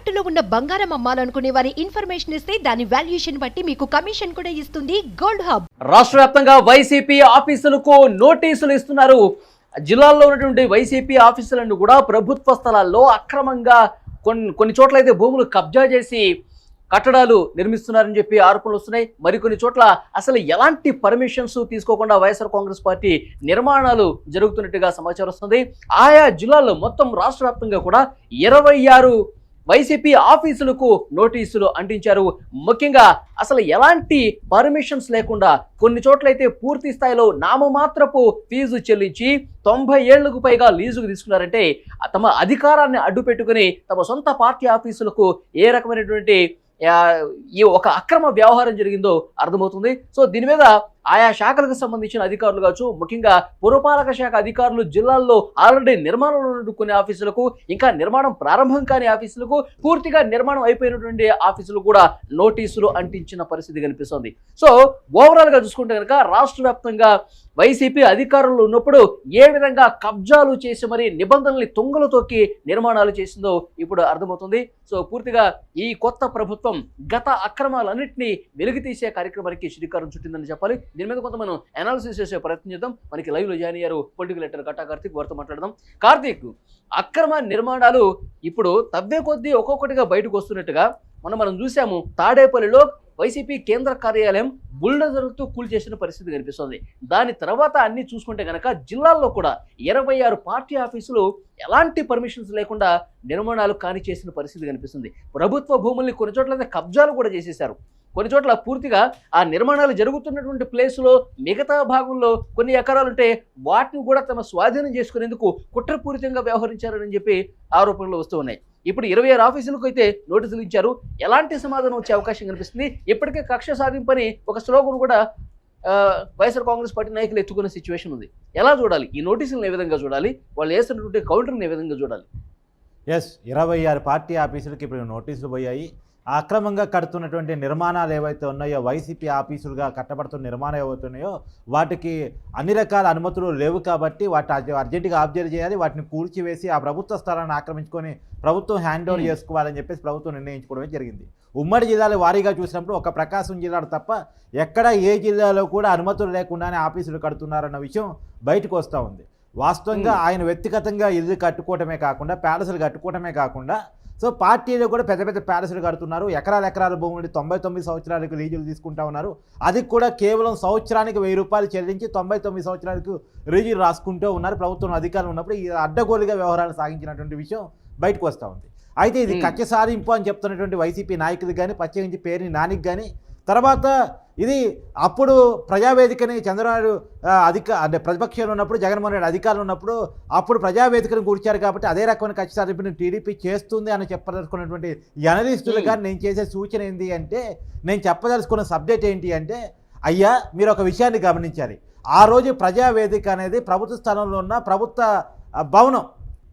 తాకట్టులో ఉన్న బంగారం అమ్మాలనుకునే వారి ఇన్ఫర్మేషన్ ఇస్తే దాని వాల్యుయేషన్ బట్టి మీకు కమిషన్ కూడా ఇస్తుంది గోల్డ్ హబ్. రాష్ట్ర వ్యాప్తంగా వైసీపీ ఆఫీసులకు నోటీసులు ఇస్తున్నారు. జిల్లాల్లో ఉన్నటువంటి వైసీపీ ఆఫీసులను కూడా ప్రభుత్వ స్థలాల్లో అక్రమంగా కొన్ని కొన్ని చోట్ల అయితే భూములు కబ్జా చేసి కట్టడాలు నిర్మిస్తున్నారని చెప్పి ఆరోపణలు వస్తున్నాయి. మరికొన్ని చోట్ల అసలు ఎలాంటి పర్మిషన్స్ తీసుకోకుండా వైఎస్ఆర్ కాంగ్రెస్ పార్టీ నిర్మాణాలు జరుగుతున్నట్టుగా సమాచారం వస్తుంది. ఆయా జిల్లాల్లో మొత్తం రాష్ట్ర వ్యాప్తంగా కూడా ఇరవై వైసీపీ ఆఫీసులకు నోటీసులు అంటించారు. ముఖ్యంగా అసలు ఎలాంటి పర్మిషన్స్ లేకుండా కొన్ని చోట్లయితే పూర్తి స్థాయిలో నామమాత్రపు ఫీజు చెల్లించి తొంభై ఏళ్ళకు పైగా లీజుకు తీసుకున్నారంటే తమ అధికారాన్ని అడ్డు పెట్టుకుని తమ సొంత పార్టీ ఆఫీసులకు ఏ రకమైనటువంటి ఈ ఒక అక్రమ వ్యవహారం జరిగిందో అర్థమవుతుంది. సో దీని మీద ఆయా శాఖలకు సంబంధించిన అధికారులు కావచ్చు ముఖ్యంగా పురపాలక శాఖ అధికారులు జిల్లాల్లో ఆల్రెడీ నిర్మాణంలో కొన్ని ఆఫీసులకు ఇంకా నిర్మాణం ప్రారంభం కాని ఆఫీసులకు పూర్తిగా నిర్మాణం అయిపోయినటువంటి ఆఫీసులు కూడా నోటీసులు అంటించిన పరిస్థితి కనిపిస్తుంది. సో ఓవరాల్గా చూసుకుంటే కనుక రాష్ట్ర వ్యాప్తంగా వైసీపీ అధికారంలో ఉన్నప్పుడు ఏ విధంగా కబ్జాలు చేసి మరి నిబంధనల్ని తుంగలు తొక్కి నిర్మాణాలు చేసిందో ఇప్పుడు అర్థమవుతుంది. సో పూర్తిగా ఈ కొత్త ప్రభుత్వం గత అక్రమాలన్నింటినీ వెలుగు తీసే కార్యక్రమానికి శ్రీకారం చుట్టిందని చెప్పాలి. దీని మీద కొంత మనం అనాలిసిస్ చేసే ప్రయత్నం చేద్దాం. మనకి లైవ్లో జాయిన్ అయ్యారు పొలిటికల్ ఎడిటర్ కట్టా కార్తీక్ వారితో మాట్లాడదాం. కార్తీక్ అక్రమ నిర్మాణాలు ఇప్పుడు తవ్వే కొద్దీ ఒక్కొక్కటిగా బయటకు వస్తున్నట్టుగా మనం మనం చూసాము. తాడేపల్లిలో వైసీపీ కేంద్ర కార్యాలయం బుల్డోజర్లతో కూల్చేసిన పరిస్థితి కనిపిస్తుంది. దాని తర్వాత అన్ని చూసుకుంటే కనుక జిల్లాల్లో కూడా ఇరవై ఆరు పార్టీ ఆఫీసులు ఎలాంటి పర్మిషన్స్ లేకుండా నిర్మాణాలు కాని చేసిన పరిస్థితి కనిపిస్తుంది. ప్రభుత్వ భూముల్ని కొన్ని చోట్ల కబ్జాలు కూడా చేసేశారు. కొన్ని చోట్ల పూర్తిగా ఆ నిర్మాణాలు జరుగుతున్నటువంటి ప్లేస్లో మిగతా భాగంలో కొన్ని ఎకరాలు ఉంటే వాటిని కూడా తమ స్వాధీనం చేసుకునేందుకు కుట్రపూరితంగా వ్యవహరించారని చెప్పి ఆరోపణలు వస్తూ ఉన్నాయి. ఇప్పుడు ఇరవై ఆరు ఆఫీసులకు అయితే నోటీసులు ఇచ్చారు. ఎలాంటి సమాధానం వచ్చే అవకాశం కనిపిస్తుంది? ఇప్పటికే కక్ష సాధింపని ఒక స్లోగన్ కూడా వైఎస్ఆర్ కాంగ్రెస్ పార్టీ నాయకులు ఎత్తుకున్న సిచ్యువేషన్ ఉంది. ఎలా చూడాలి? ఈ నోటీసులను ఏ విధంగా చూడాలి? వాళ్ళు వేస్తున్నటువంటి కౌంటర్ని ఏ విధంగా చూడాలి? ఎస్ ఇరవై ఆరు పార్టీ ఆఫీసులకి ఇప్పుడు నోటీసులు పోయాయి. అక్రమంగా కడుతున్నటువంటి నిర్మాణాలు ఏవైతే ఉన్నాయో వైసీపీ ఆఫీసులుగా కట్టబడుతున్న నిర్మాణాలు ఏవైతే ఉన్నాయో వాటికి అన్ని రకాల అనుమతులు లేవు కాబట్టి వాటి అర్జ- అర్జెంటుగా ఆబ్జర్వ్ చేయాలి వాటిని కూల్చివేసి ఆ ప్రభుత్వ స్థలాన్ని ఆక్రమించుకొని ప్రభుత్వం హ్యాండ్ ఓవర్. చేసుకోవాలని చెప్పేసి ప్రభుత్వం నిర్ణయించుకోవడం జరిగింది ఉమ్మడి జిల్లాల వారీగా చూసినప్పుడు ఒక ప్రకాశం జిల్లాలో తప్ప ఎక్కడ ఏ జిల్లాలో కూడా అనుమతులు లేకుండానే ఆఫీసులు కడుతున్నారన్న విషయం బయటకు వస్తూ ఉంది వాస్తవంగా. ఆయన వ్యక్తిగతంగా ఇల్లు కట్టుకోవటమే కాకుండా ప్యాలెస్లు కట్టుకోవటమే కాకుండా సో పార్టీలు కూడా పెద్ద పెద్ద ప్యాలెస్లు కడుతున్నారు. ఎకరాల ఎకరాల భూములు తొంభై తొమ్మిది సంవత్సరాలకు లీజులు తీసుకుంటా ఉన్నారు. అది కూడా కేవలం సంవత్సరానికి వెయ్యి రూపాయలు చెల్లించి తొంభై తొమ్మిది సంవత్సరాలకు లీజులు రాసుకుంటూ ఉన్నారు. ప్రభుత్వం అధికారులు ఉన్నప్పుడు ఈ అడ్డగోలుగా వ్యవహారాలు సాగించినటువంటి విషయం బయటకు వస్తూ ఉంది. అయితే ఇది. కక్ష సాధింపు అని చెప్తున్నటువంటి వైసీపీ నాయకులు కానీ ప్రత్యేకించి పేరుని నానికి కానీ తర్వాత ఇది అప్పుడు ప్రజావేదికని చంద్రబాబు అధిక అంటే ప్రతిపక్షంలో ఉన్నప్పుడు జగన్మోహన్ రెడ్డి అధికారులు ఉన్నప్పుడు అప్పుడు ప్రజావేదికను కూర్చారు కాబట్టి అదే రకమైన సాధింపుని టీడీపీ చేస్తుంది అని చెప్పదలుచుకున్నటువంటి ఈ అనలిస్టులు Hmm. కానీ నేను చేసే సూచన ఏంటి అంటే నేను చెప్పదలుచుకున్న సబ్జెక్ట్ ఏంటి అంటే అయ్యా మీరు ఒక విషయాన్ని గమనించాలి ఆ రోజు ప్రజావేదిక అనేది ప్రభుత్వ స్థలంలో ఉన్న ప్రభుత్వ భవనం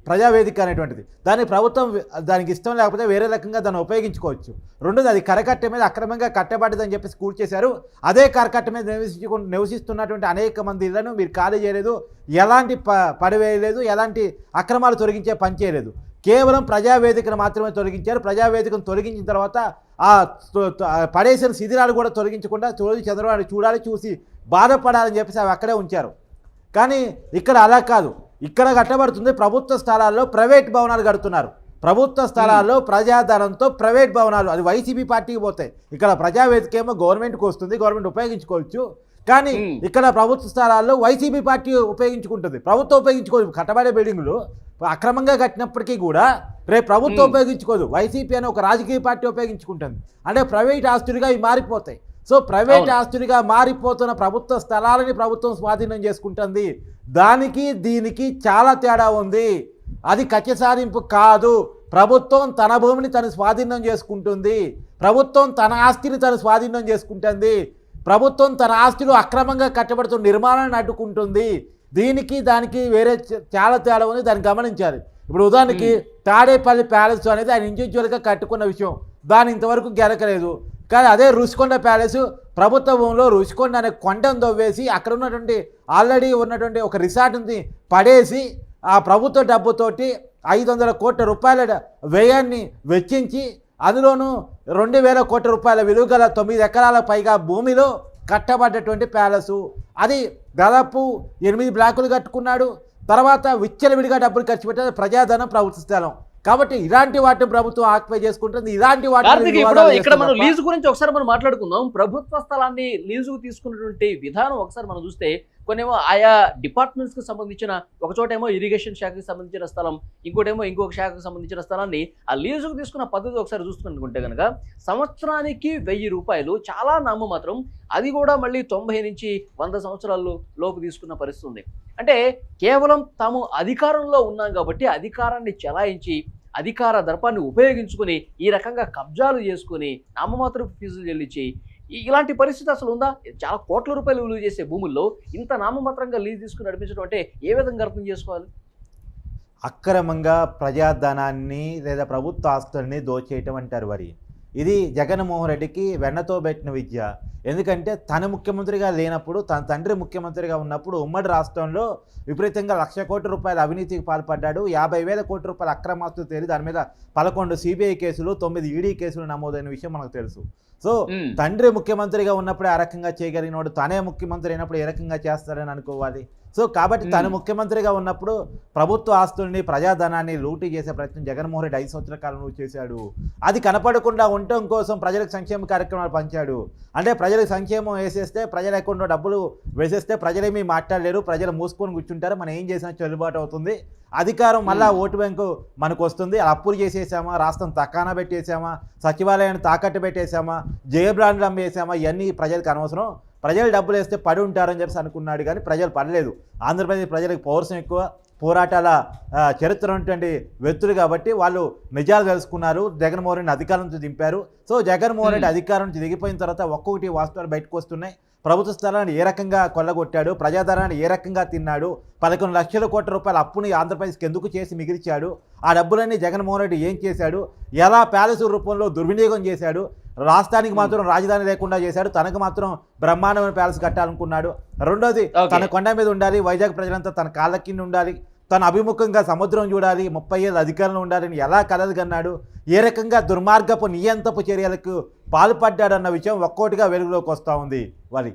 ప్రజావేదిక అనేటువంటిది. దాన్ని ప్రభుత్వం దానికి ఇష్టం లేకపోతే వేరే రకంగా దాన్ని ఉపయోగించుకోవచ్చు. రెండోది అది కరకట్ట మీద అక్రమంగా కట్టబడ్డదని చెప్పేసి కూల్చేశారు అదే కరకట్ట మీద నివసించు నివసిస్తున్నటువంటి అనేక మంది ఇళ్ళను మీరు ఖాళీ చేయలేదు. ఎలాంటి ప పడివేయలేదు. ఎలాంటి అక్రమాలు తొలగించే పని చేయలేదు. కేవలం ప్రజావేదికను మాత్రమే తొలగించారు. ప్రజావేదికను తొలగించిన తర్వాత ఆ ఆ పడేసిన శిథిరాలు కూడా తొలగించకుండా చూసి చంద్రబాబు చూడాలి చూసి బాధపడాలని చెప్పేసి అవి అక్కడే ఉంచారు. కానీ ఇక్కడ అలా కాదు. ఇక్కడ కట్టబడుతుంది ప్రభుత్వ స్థలాల్లో ప్రైవేట్ భవనాలు కడుతున్నారు. ప్రభుత్వ స్థలాల్లో ప్రజాధనంతో ప్రైవేట్ భవనాలు అది వైసీపీ పార్టీకి పోతాయి ఇక్కడ ప్రజావేదిక ఏమో గవర్నమెంట్కి వస్తుంది గవర్నమెంట్ ఉపయోగించుకోవచ్చు. కానీ. ఇక్కడ ప్రభుత్వ స్థలాల్లో వైసీపీ పార్టీ ఉపయోగించుకుంటుంది. ప్రభుత్వం ఉపయోగించుకోదు కట్టబడే బిల్డింగులు అక్రమంగా కట్టినప్పటికీ కూడా రేపు ప్రభుత్వం. ఉపయోగించుకోదు. వైసీపీ అనే ఒక రాజకీయ పార్టీ ఉపయోగించుకుంటుంది. అంటే ప్రైవేట్ ఆస్తులుగా ఇవి మారిపోతాయి. So private. ఆస్తులుగా మారిపోతున్న ప్రభుత్వ స్థలాలని ప్రభుత్వం స్వాధీనం చేసుకుంటుంది. దానికి దీనికి చాలా తేడా ఉంది. అది కక్ష సాధింపు కాదు. ప్రభుత్వం తన భూమిని తను స్వాధీనం చేసుకుంటుంది. ప్రభుత్వం తన ఆస్తిని తను స్వాధీనం చేసుకుంటుంది. ప్రభుత్వం తన ఆస్తులు అక్రమంగా కట్టబడుతున్న నిర్మాణాన్ని అడ్డుకుంటుంది. దీనికి దానికి వేరే చాలా తేడా ఉంది. దాన్ని గమనించాలి. ఇప్పుడు ఉదాహరణకి తాడేపల్లి ప్యాలెస్ అనేది ఆయన ఇండివిజువల్గా కట్టుకున్న విషయం. దాని ఇంతవరకు గెలకలేదు. కానీ అదే రుషికొండ ప్యాలెస్ ప్రభుత్వ భూమిలో రుషికొండ అనే కొండను తవ్వేసి అక్కడ ఉన్నటువంటి ఆల్రెడీ ఉన్నటువంటి ఒక రిసార్ట్ని పడేసి ఆ ప్రభుత్వ డబ్బుతోటి ఐదు వందల కోట్ల రూపాయల వ్యయాన్ని వెచ్చించి అందులోనూ రెండు వేల కోట్ల రూపాయల విలువ గల తొమ్మిది ఎకరాల పైగా భూమిలో కట్టబడ్డటువంటి ప్యాలెసు. అది దాదాపు ఎనిమిది బ్లాకులు కట్టుకున్నాడు. తర్వాత విచ్చలవిడిగా డబ్బులు ఖర్చు పెట్టారు ప్రజాధనం ప్రభుత్వ స్థలం. కాబట్టి ఇలాంటి వాటిని ప్రభుత్వం ఆక్యుపై చేసుకుంటుంది ఇలాంటి వాటిని ఇక్కడ మనం లీజు గురించి ఒకసారి మనం మాట్లాడుకుందాం. ప్రభుత్వ స్థలాన్ని లీజుకు తీసుకున్నటువంటి విధానం ఒకసారి మనం చూస్తే కొన్నేమో ఆయా డిపార్ట్మెంట్స్కి సంబంధించిన ఒక చోటేమో ఇరిగేషన్ శాఖకి సంబంధించిన స్థలం ఇంకోటేమో ఇంకొక శాఖకు సంబంధించిన స్థలాన్ని ఆ లీజుకు తీసుకున్న పద్ధతి ఒకసారి చూసుకుంటే కనుక సంవత్సరానికి వెయ్యి రూపాయలు చాలా నామమాత్రం అది కూడా మళ్ళీ తొంభై నుంచి వంద సంవత్సరాలు లోపు తీసుకున్న పరిస్థితి ఉంది. అంటే కేవలం తాము అధికారంలో ఉన్నాం కాబట్టి అధికారాన్ని చెలాయించి అధికార దర్పాన్ని ఉపయోగించుకొని ఈ రకంగా కబ్జాలు చేసుకుని నామమాత్రపు ఫీజులు చెల్లించి ఇలాంటి పరిస్థితి అసలు ఉందా? చాలా కోట్ల రూపాయలు విలువ చేసే భూముల్లో ఇంత నామమాత్రంగా లీజ్ తీసుకుని నడిపించడం అంటే ఏ విధంగా అర్థం చేసుకోవాలి? అక్రమంగా ప్రజాధనాన్ని లేదా ప్రభుత్వ ఆస్తుల్ని దోచేయటం అంటారు వారి ఇది జగన్మోహన్ రెడ్డికి వెన్నతో పెట్టిన విద్య. ఎందుకంటే తన ముఖ్యమంత్రిగా లేనప్పుడు తన తండ్రి ముఖ్యమంత్రిగా ఉన్నప్పుడు ఉమ్మడి రాష్ట్రంలో విపరీతంగా లక్ష కోట్ల రూపాయల అవినీతికి పాల్పడ్డాడు. యాభై వేల కోట్ల రూపాయల అక్రమాస్తులు తేలి దాని మీద పదకొండు సిబిఐ కేసులు తొమ్మిది ఈడీ కేసులు నమోదైన విషయం మనకు తెలుసు. సో. తండ్రి ముఖ్యమంత్రిగా ఉన్నప్పుడు ఆ రకంగా చేయగలిగినవాడు తనే ముఖ్యమంత్రి అయినప్పుడు ఏ రకంగా చేస్తారని అనుకోవాలి? సో కాబట్టి తను. ముఖ్యమంత్రిగా ఉన్నప్పుడు ప్రభుత్వ ఆస్తుల్ని ప్రజాధనాన్ని లూటీ చేసే ప్రయత్నం జగన్మోహన్ రెడ్డి ఐదు సంవత్సరాల కాలంలో చేశాడు. అది కనపడకుండా ఉండటం కోసం ప్రజలకు సంక్షేమ కార్యక్రమాలు పంచాడు. అంటే ప్రజలకు సంక్షేమం వేసేస్తే ప్రజల అకౌంట్లో డబ్బులు వేసేస్తే ప్రజలేమీ మాట్లాడలేరు ప్రజలు మూసుకొని కూర్చుంటారు. మనం ఏం చేసినా చెల్లుబాటు అవుతుంది. అధికారం మళ్ళా. ఓటు బ్యాంకు మనకు వస్తుంది. అప్పులు చేసేసామా? రాష్ట్రం తక్కాన పెట్టేసామా? సచివాలయాన్ని తాకట్టు పెట్టేసామా? జయ బ్రాండ్లు అమ్మేసామా? ఇవన్నీ ప్రజలకు అనవసరం. ప్రజలు డబ్బులు వేస్తే పడి ఉంటారని చెప్పి అనుకున్నాడు కానీ ప్రజలు పడలేదు. ఆంధ్రప్రదేశ్ ప్రజలకు పౌరుషం ఎక్కువ పోరాటాల చరిత్ర ఉన్నటువంటి వ్యక్తులు కాబట్టి వాళ్ళు నిజాలు తెలుసుకున్నారు. జగన్మోహన్ రెడ్డి అధికారం నుంచి దింపారు. సో జగన్మోహన్ రెడ్డి. అధికారం నుంచి దిగిపోయిన తర్వాత ఒక్కొక్కటి వాస్తవాలు బయటకు వస్తున్నాయి. ప్రభుత్వ స్థలాన్ని ఏ రకంగా కొల్లగొట్టాడు ప్రజాధనాన్ని ఏ రకంగా తిన్నాడు పదకొండు లక్షల కోట్ల రూపాయల అప్పుని ఆంధ్రప్రదేశ్కి ఎందుకు చేసి మిగిల్చాడు ఆ డబ్బులన్నీ జగన్మోహన్ రెడ్డి ఏం చేశాడు ఎలా ప్యాలెస్ రూపంలో దుర్వినియోగం చేశాడు రాష్ట్రానికి మాత్రం రాజధాని లేకుండా చేశాడు తనకు మాత్రం బ్రహ్మాండమైన ప్యాలెస్ కట్టాలనుకున్నాడు రెండోది. తన కొండ మీద ఉండాలి వైజాగ్ ప్రజలంతా తన కాళ్ళ కింద ఉండాలి తన అభిముఖంగా సముద్రం చూడాలి ముప్పై ఏళ్ళు అధికారంలో ఉండాలని ఎలా కలలు కన్నాడు ఏ రకంగా దుర్మార్గపు నియంతపు చర్యలకు పాల్పడ్డాడన్న విషయం ఒక్కోటిగా వెలుగులోకి వస్తూ ఉంది. వరి.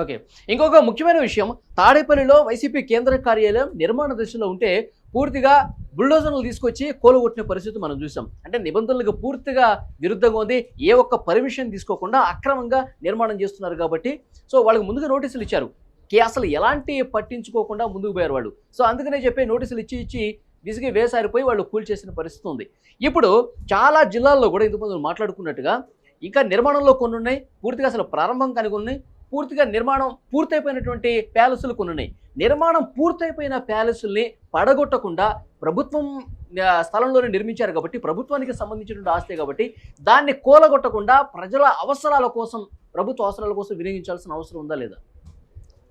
ఓకే. ఇంకొక ముఖ్యమైన విషయం తాడేపల్లిలో వైసీపీ కేంద్ర కార్యాలయం నిర్మాణ దశలో ఉంటే పూర్తిగా బుల్డోజర్లు తీసుకొచ్చి కోలుగొట్టిన పరిస్థితి మనం చూసాం. అంటే నిబంధనలకు పూర్తిగా విరుద్ధంగా ఉంది. ఏ ఒక్క పర్మిషన్ తీసుకోకుండా అక్రమంగా నిర్మాణం చేస్తున్నారు కాబట్టి. సో వాళ్ళకి ముందుగా నోటీసులు ఇచ్చారు. అసలు ఎలాంటి పట్టించుకోకుండా ముందుకు పోయారు వాళ్ళు. సో అందుకనే చెప్పి నోటీసులు ఇచ్చి ఇచ్చి విసిగి వేసారిపోయి వాళ్ళు కూల్ చేసిన పరిస్థితి ఉంది. ఇప్పుడు చాలా జిల్లాల్లో కూడా ఇంతకుముందు మాట్లాడుకున్నట్టుగా ఇంకా నిర్మాణంలో కొన్ని ఉన్నాయి పూర్తిగా అసలు ప్రారంభం కనుక ఉన్నాయి పూర్తిగా నిర్మాణం పూర్తయిపోయినటువంటి ప్యాలెస్లు కొన్ని ఉన్నాయి. నిర్మాణం పూర్తయిపోయిన ప్యాలెస్ల్ని పడగొట్టకుండా ప్రభుత్వం స్థలంలోనే నిర్మించారు కాబట్టి ప్రభుత్వానికి సంబంధించినటువంటి ఆస్తే కాబట్టి దాన్ని కూలగొట్టకుండా ప్రజల అవసరాల కోసం ప్రభుత్వ అవసరాల కోసం వినియోగించాల్సిన అవసరం ఉందా లేదా?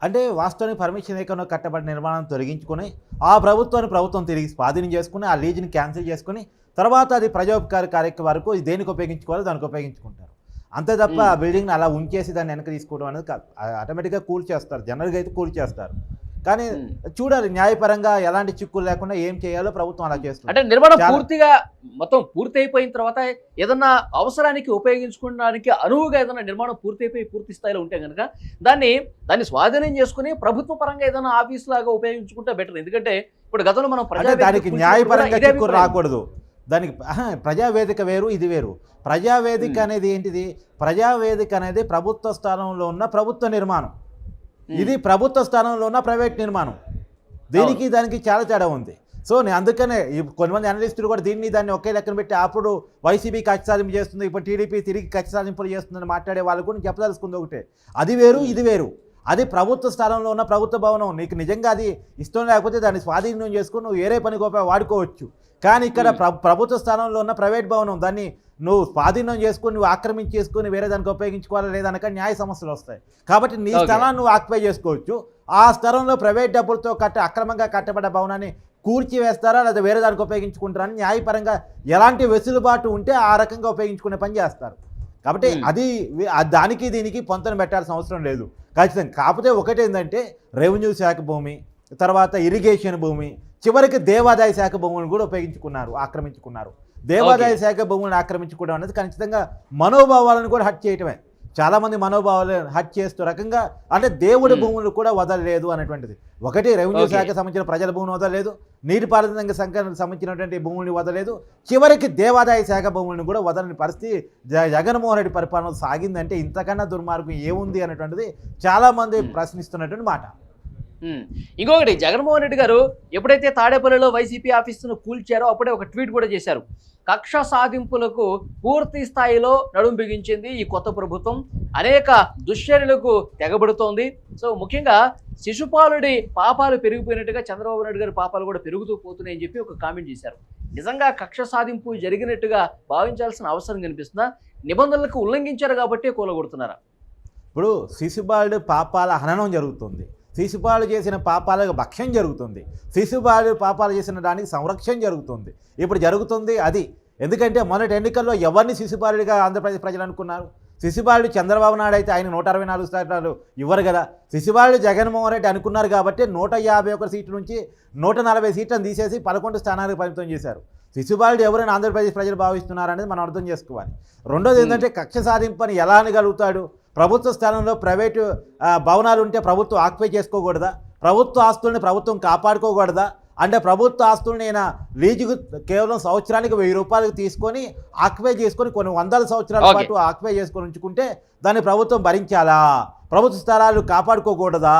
అంటే వాస్తవానికి పర్మిషన్ లేకుండా కట్టబడిన నిర్మాణం తొలగించుకొని ఆ ప్రభుత్వాన్ని ప్రభుత్వం తిరిగి స్వాధీనం చేసుకుని ఆ లీజ్ని క్యాన్సిల్ చేసుకుని తర్వాత అది ప్రజోపకార కార్యక్రమం వరకు దేనికి ఉపయోగించుకోవాలో దానికి ఉపయోగించుకుంటారు. అంతే తప్ప. ఆ బిల్డింగ్ని అలా ఉంచేసి దాన్ని వెనక తీసుకోవడం అనేది కాదు ఆటోమేటిక్గా కూల్ చేస్తారు. జనరల్గా అయితే కూల్ చేస్తారు. కానీ. చూడాలి న్యాయపరంగా ఎలాంటి చిక్కులు లేకుండా ఏం చేయాలో ప్రభుత్వం అలా చేస్తుంది అంటే నిర్మాణం పూర్తిగా మొత్తం పూర్తి అయిపోయిన తర్వాత ఏదన్నా అవసరానికి ఉపయోగించుకోవడానికి అనువుగా ఏదైనా నిర్మాణం పూర్తి అయిపోయి పూర్తి స్థాయిలో ఉంటే కనుక దాన్ని దాన్ని స్వాధీనం చేసుకుని ప్రభుత్వ పరంగా ఏదైనా ఆఫీస్ లాగా ఉపయోగించుకుంటే బెటర్ ఎందుకంటే ఇప్పుడు గతంలో మనం ప్రజావేదిక దానికి న్యాయపరంగా చిక్కులు. రాకూడదు దానికి ప్రజావేదిక వేరు ఇది వేరు ప్రజావేదిక. అనేది ఏంటిది ప్రజావేదిక అనేది ప్రభుత్వ స్థానంలో ఉన్న ప్రభుత్వ నిర్మాణం. ఇది ప్రభుత్వ స్థానంలో ఉన్న ప్రైవేట్ నిర్మాణం. దీనికి దానికి చాలా తేడా ఉంది. సో నేను అందుకనే కొంతమంది అనలిస్టులు కూడా దీన్ని దాన్ని ఒకే లెక్కన పెట్టి అప్పుడు వైసీపీ కక్ష సాధింపు చేస్తుంది ఇప్పుడు టీడీపీ తిరిగి కక్ష సాధింపులు చేస్తుందని మాట్లాడే వాళ్ళు కూడా చెప్పదలుచుకుంది ఒకటే. అది వేరు ఇది వేరు. అది ప్రభుత్వ స్థానంలో ఉన్న ప్రభుత్వ భవనం. నీకు నిజంగా అది ఇష్టం లేకపోతే దాన్ని స్వాధీనం చేసుకుని నువ్వు వేరే పని గోప వాడుకోవచ్చు. కానీ ఇక్కడ. ప్ర ప్రభుత్వ స్థానంలో ఉన్న ప్రైవేట్ భవనం దాన్ని నువ్వు స్వాధీనం చేసుకుని నువ్వు ఆక్రమించి చేసుకుని వేరే దానికి ఉపయోగించుకోవాలా లేదనక న్యాయ సమస్యలు వస్తాయి. కాబట్టి నీ. స్థలాన్ని నువ్వు ఆక్యుపై చేసుకోవచ్చు. ఆ స్థలంలో ప్రైవేట్ డబ్బులతో కట్ట అక్రమంగా కట్టబడ్డ భవనాన్ని కూర్చి వేస్తారా లేదా వేరే దానికి ఉపయోగించుకుంటారా అని న్యాయపరంగా ఎలాంటి వెసులుబాటు ఉంటే ఆ రకంగా ఉపయోగించుకునే పని చేస్తారు. కాబట్టి. అది దానికి దీనికి పొంతన పెట్టాల్సిన అవసరం లేదు. ఖచ్చితంగా. కాకపోతే ఒకటి ఏంటంటే రెవెన్యూ శాఖ భూమి తర్వాత ఇరిగేషన్ భూమి చివరికి దేవాదాయ శాఖ భూములను కూడా ఉపయోగించుకున్నారు ఆక్రమించుకున్నారు. దేవాదాయ శాఖ భూములను ఆక్రమించుకోవడం అనేది ఖచ్చితంగా మనోభావాలను కూడా హట్ చేయటమే చాలా మంది మనోభావాలు హట్ చేస్తూ రకంగా అంటే దేవుడి. భూములు కూడా వదలలేదు అనేటువంటిది ఒకటి రెవెన్యూ Okay. శాఖ సంబంధించిన ప్రజల భూమిని వదలలేదు నీటిపారుదల సంఘానికి సంబంధించినటువంటి భూముల్ని వదలలేదు చివరికి దేవాదాయ శాఖ భూములను కూడా వదలని పరిస్థితి జగన్మోహన్ రెడ్డి పరిపాలన సాగిందంటే ఇంతకన్నా దుర్మార్గం ఏముంది అనేటువంటిది చాలా మంది Hmm. ప్రశ్నిస్తున్నటువంటి మాట. ఇంకొకటి జగన్మోహన్ రెడ్డి గారు ఎప్పుడైతే తాడేపల్లిలో వైసీపీ ఆఫీసును కూల్చారో అప్పుడే ఒక ట్వీట్ కూడా చేశారు. కక్ష సాధింపులకు పూర్తి స్థాయిలో నడుం బిగించింది ఈ కొత్త ప్రభుత్వం. అనేక దుశ్చర్యలకు తెగబడుతోంది. సో ముఖ్యంగా శిశుపాలుడి పాపాలు పెరిగిపోయినట్టుగా చంద్రబాబు నాయుడు గారి పాపాలు కూడా పెరుగుతూ పోతున్నాయని చెప్పి ఒక కామెంట్ చేశారు. నిజంగా కక్ష సాధింపు జరిగినట్టుగా భావించాల్సిన అవసరం కనిపిస్తుందా? నిబంధనలకు ఉల్లంఘించారు కాబట్టి కూలగొడుతున్నారా? ఇప్పుడు శిశుపాలుడి పాపాల హననం జరుగుతుంది. శిశుపాలు చేసిన పాపాలకు భక్ష్యం జరుగుతుంది. శిశుబాలు పాపాలు చేసిన దానికి సంరక్షణ జరుగుతుంది. ఇప్పుడు జరుగుతుంది అది. ఎందుకంటే మొన్నటి ఎన్నికల్లో ఎవరిని శిశుపాలుడిగా ఆంధ్రప్రదేశ్ ప్రజలు అనుకున్నారు? శిశుపాలుడు చంద్రబాబు నాయుడు అయితే ఆయన నూట అరవై నాలుగు స్థానాలు ఇవ్వరు కదా. శిశుపాలుడు జగన్మోహన్ రెడ్డి అనుకున్నారు కాబట్టి నూట యాభై ఒక సీట్ల నుంచి నూట నలభై సీట్లను తీసేసి పదకొండు స్థానాలకు పరిమితం చేశారు. శిశుబాలుడు ఎవరైనా ఆంధ్రప్రదేశ్ ప్రజలు భావిస్తున్నారు అనేది మనం అర్థం చేసుకోవాలి. రెండోది ఏంటంటే కక్ష సాధింపని ఎలా అనగలుగుతాడు? ప్రభుత్వ స్థలంలో ప్రైవేటు భవనాలు ఉంటే ప్రభుత్వం ఆక్యుపై చేసుకోకూడదా? ప్రభుత్వ ఆస్తుల్ని ప్రభుత్వం కాపాడుకోకూడదా? అంటే ప్రభుత్వ ఆస్తుల్ని ఈయన లీజుకు కేవలం సంవత్సరానికి వెయ్యి రూపాయలకు తీసుకొని ఆక్యుపై చేసుకొని కొన్ని వందల సంవత్సరాల. పాటు ఆక్యుపై చేసుకొని ఉంచుకుంటే దాన్ని ప్రభుత్వం భరించాలా? ప్రభుత్వ స్థలాలు కాపాడుకోకూడదా?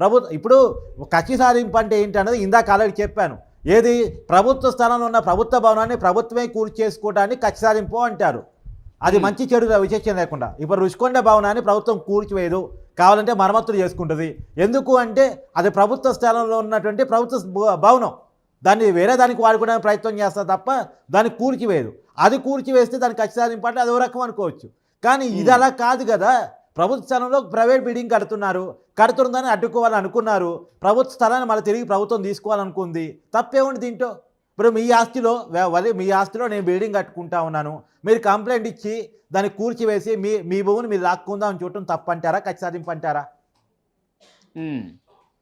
ప్రభుత్వ ఇప్పుడు కక్ష సాధింపు అంటే ఏంటన్నది ఇందాక ఆల్రెడీ చెప్పాను. ఏది? ప్రభుత్వ స్థలంలో ఉన్న ప్రభుత్వ భవనాన్ని ప్రభుత్వమే కూల్చేసుకోవడాన్ని కక్ష సాధింపు అంటారు. అది. మంచి చెడు విచక్షణ లేకుండా. ఇప్పుడు రుషికొండ భవనాన్ని ప్రభుత్వం కూల్చివేయదు. కావాలంటే మరమ్మతులు చేసుకుంటుంది. ఎందుకు అంటే అది ప్రభుత్వ స్థలంలో ఉన్నటువంటి ప్రభుత్వ భవ- భవనం. దాన్ని వేరే దానికి వాడుకోవడానికి ప్రయత్నం చేస్తా తప్ప దాన్ని కూల్చివేయదు. అది కూల్చివేస్తే దానికి ఖచ్చితంగా అంటే అదో రకం అనుకోవచ్చు. కానీ ఇది. అలా కాదు కదా. ప్రభుత్వ స్థలంలో ప్రైవేట్ బిల్డింగ్ కడుతున్నారు. కడుతుందని అడ్డుకోవాలని అనుకున్నారు. ప్రభుత్వ స్థలాన్ని మళ్ళీ తిరిగి ప్రభుత్వం తీసుకోవాలనుకుంది. తప్పేముంది దీంట్లో? ఇప్పుడు మీ ఆస్తిలో వే- వలి మీ ఆస్తిలో నేను బిల్డింగ్ కట్టుకుంటా ఉన్నాను. మీరు కంప్లైంట్ ఇచ్చి దాన్ని కూల్చివేసి మీ మీ భూమిని మీరు లాక్కుందాం అని చూడటం తప్పంటారా? ఖచ్చితంగా అంటారా ఉమ్.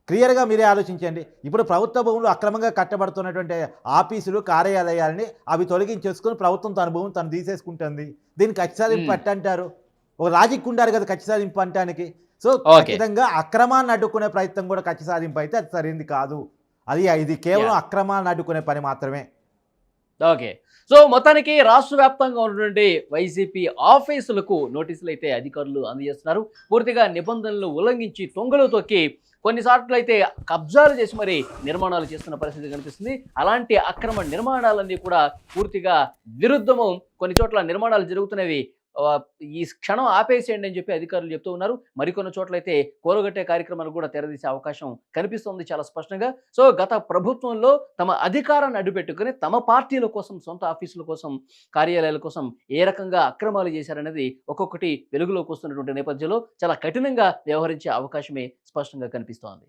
క్లియర్గా మీరే ఆలోచించండి. ఇప్పుడు ప్రభుత్వ భూములు అక్రమంగా కట్టబడుతున్నటువంటి ఆఫీసులు కార్యాలయాలని అవి తొలగించేసుకుని ప్రభుత్వం తన భూమిని తను తీసేసుకుంటుంది. దీనికి ఖచ్చితంగా Hmm. అంటారు ఒక లాజిక్ ఉండాలి కదా ఖచ్చితంగా అంటానికి సో. ఖచ్చితంగా అక్రమాన్ని అడ్డుకునే ప్రయత్నం కూడా ఖచ్చితంగా అయితే అది సరైనది కాదు. అది ఇది కేవలం. అక్రమాన్ని అడ్డుకునే పని మాత్రమే. ఓకే సో మొత్తానికి రాష్ట్ర వ్యాప్తంగా ఉన్నటువంటి వైసీపీ ఆఫీసులకు నోటీసులు అయితే అధికారులు అందజేస్తున్నారు. పూర్తిగా నిబంధనలు ఉల్లంఘించి తొంగలు తొక్కి కొన్నిసార్లు అయితే కబ్జాలు చేసి మరి నిర్మాణాలు చేస్తున్న పరిస్థితి కనిపిస్తుంది. అలాంటి అక్రమ నిర్మాణాలన్నీ కూడా పూర్తిగా విరుద్ధము. కొన్ని చోట్ల నిర్మాణాలు జరుగుతున్నవి ఈ క్షణం ఆపేసేయండి అని చెప్పి అధికారులు చెప్తూ ఉన్నారు. మరికొన్ని చోట్లయితే కూరగట్టే కార్యక్రమాలు కూడా తెరదీసే అవకాశం కనిపిస్తుంది చాలా స్పష్టంగా. సో గత ప్రభుత్వంలో తమ అధికారాన్ని అడ్డుపెట్టుకుని తమ పార్టీల కోసం సొంత ఆఫీసుల కోసం కార్యాలయాల కోసం ఏ రకంగా అక్రమాలు చేశారనేది ఒక్కొక్కటి వెలుగులోకి వస్తున్నటువంటి నేపథ్యంలో చాలా కఠినంగా వ్యవహరించే అవకాశమే స్పష్టంగా కనిపిస్తోంది.